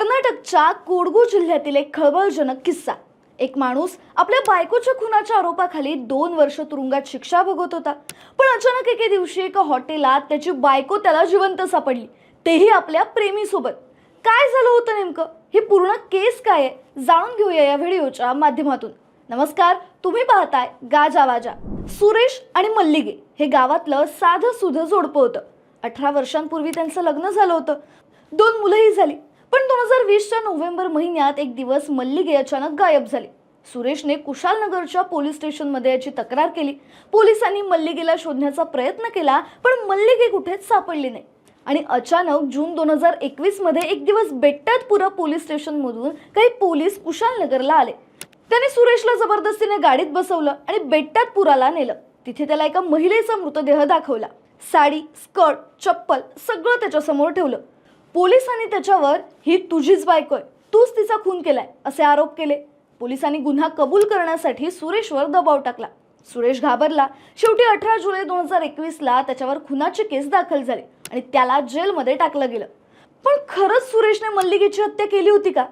कर्नाटकच्या कोडगू जिल्ह्यातील एक खळबळजनक किस्सा. एक माणूस आपल्या बायकोच्या खुनाच्या आरोपाखाली दोन वर्ष तुरुंगात शिक्षा भोगत होता. पण अचानक एके दिवशी एका हॉटेलात त्याची बायको त्याला जिवंत सापडली. तेही आपल्या प्रेमीसोबत. काय झालं होतं नेमकं? ही पूर्ण केस काय आहे? जाणून घेऊया या व्हिडिओच्या माध्यमातून. नमस्कार तुम्ही पाहताय गाजा वाजा. सुरेश आणि मल्लिगे हे गावातलं साधं सुधं जोडपं होतं. अठरा वर्षांपूर्वी त्यांचं लग्न झालं होतं. दोन मुलंही झाली. पण दोन हजार वीसच्या नोव्हेंबर महिन्यात एक दिवस मल्लिगे अचानक गायब झाले. सुरेशने कुशालनगरच्या पोलीस स्टेशनमध्ये याची तक्रार केली. पोलिसांनी मल्लिगेला शोधण्याचा प्रयत्न केला पण मल्लिगे कुठेच सापडली नाही. आणि अचानक जून दोन हजार एकवीसमध्ये एक दिवस बेट्टातपुरा पोलीस स्टेशनमधून काही पोलीस कुशालनगरला आले. त्याने सुरेशला जबरदस्तीने गाडीत बसवलं आणि बेट्टातपुराला नेलं. तिथे त्याला एका महिलेचा मृतदेह दाखवला. साडी स्कर्ट चप्पल सगळं त्याच्यासमोर ठेवलं. पोलिसांनी त्याच्यावर ही तुझीच बायको आहे. तूच तिचा खून केलाय असे आरोप केले. पोलिसांनी गुन्हा कबूल करण्यासाठी सुरेशवर दबाव टाकला. सुरेश घाबरला. शेवटी अठरा जुलै दोन हजार एकवीसला त्याच्यावर खुनाची केस दाखल झाली आणि त्याला जेलमध्ये टाकलं गेलं. पण खरंच सुरेशने मल्लिगेची हत्या केली होती का?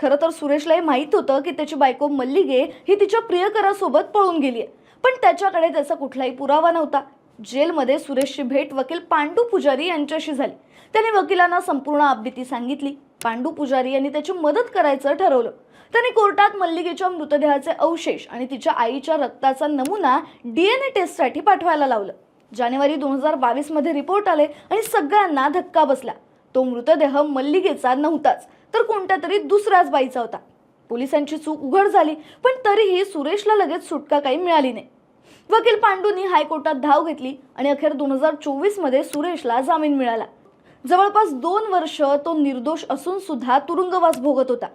खरं तर सुरेशला हे माहीत होतं की त्याची बायको मल्लिगे ही तिच्या प्रियकरासोबत पळून गेली आहे पण त्याच्याकडे त्याचा कुठलाही पुरावा नव्हता. जेलमध्ये सुरेशची भेट वकील पांडू पुजारी यांच्याशी झाली. त्याने वकिलांना संपूर्ण आपबीती सांगितली. पांडू पुजारी यांनी त्याची मदत करायचं ठरवलं. त्यांनी कोर्टात मल्लिकेच्या मृतदेहाचे अवशेष आणि तिच्या आईच्या रक्ताचा नमुना डीएनए टेस्टसाठी पाठवायला लावलं. जानेवारी दोन हजार बावीसमध्ये रिपोर्ट आले आणि सगळ्यांना धक्का बसला. तो मृतदेह मल्लिकेचा नव्हताच तर कोणत्या तरी दुसऱ्याच बाईचा होता. पोलिसांची चूक उघड झाली पण तरीही सुरेशला लगेच सुटका काही मिळाली नाही. वकील पांडूंनी हायकोर्टात धाव घेतली आणि अखेर दोन हजार चोवीसमध्ये सुरेशला जामीन मिळाला. जवळपास दोन वर्ष तो निर्दोष असून सुद्धा तुरुंगवास भोगत होता.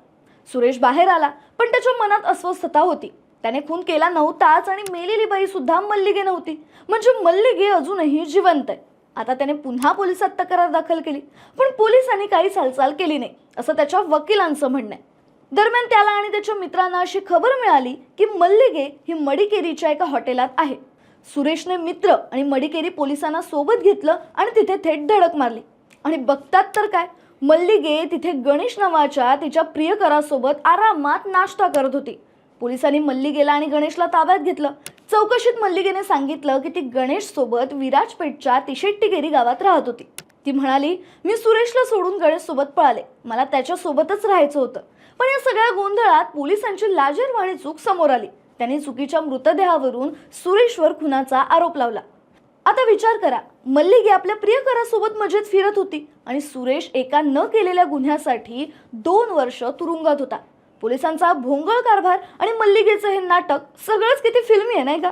सुरेश बाहेर आला पण त्याच्या मनात अस्वस्थता होती. त्याने खून केला नव्हताच आणि मेलेली बाई सुद्धा मल्लिगे नव्हती. म्हणजे मल्लिगे अजूनही जिवंत आहे. आता त्याने पुन्हा पोलिसात तक्रार दाखल केली पण पोलिसांनी काही हालचाल केली नाही असं त्याच्या वकिलांचं म्हणणं आहे. दरम्यान त्याला आणि त्याच्या मित्रांना अशी खबर मिळाली की मल्लिगे ही मडिकेरीच्या एका हॉटेलात आहे. सुरेशने मित्र आणि मडिकेरी पोलिसांना सोबत घेतलं आणि तिथे थेट धडक मारली. आणि बघतात तर काय? मल्लिगे तिथे गणेश नावाच्या तिच्या प्रियकरासोबत आरामात नाश्ता करत होती. पोलिसांनी मल्लिगेला आणि गणेशला ताब्यात घेतलं. चौकशीत मल्लिगेने सांगितलं की ती गणेश सोबत विराजपेठच्या तिशेट्टीगेरी गावात राहत होती. ती म्हणाली मी सुरेशला सोडून गणेश सोबत पळाले. मला त्याच्यासोबतच राहायचं होतं. पण या सगळ्या गोंधळात पोलिसांची लाजरवाणी चूक समोर आली. त्यांनी चुकीच्या मृतदेहावरून सुरेशवर खुनाचा आरोप लावला. आता विचार करा मल्लिगे आपल्या प्रियकरासोबत मजेत फिरत होती आणि सुरेश एका न केलेल्या गुन्ह्यासाठी दोन वर्ष तुरुंगात होता. पोलिसांचा भोंगळ कारभार आणि मल्लिगेचं हे नाटक सगळंच किती फिल्मी आहे नाही का?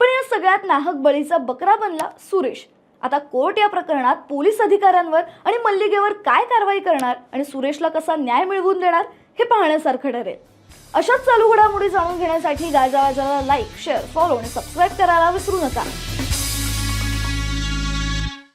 पण या सगळ्यात नाहक बळीचा बकरा बनला सुरेश. आता कोर्ट या प्रकरणात पोलीस अधिकाऱ्यांवर आणि मल्लिगेवर काय कारवाई करणार आणि सुरेशला कसा न्याय मिळवून देणार? हे पाहण्यासारखं ठरेल. अशाच चालू घडामोडी जाणून घेण्यासाठी गाजावाजाला लाईक शेअर फॉलो आणि सबस्क्राईब करायला विसरू नका.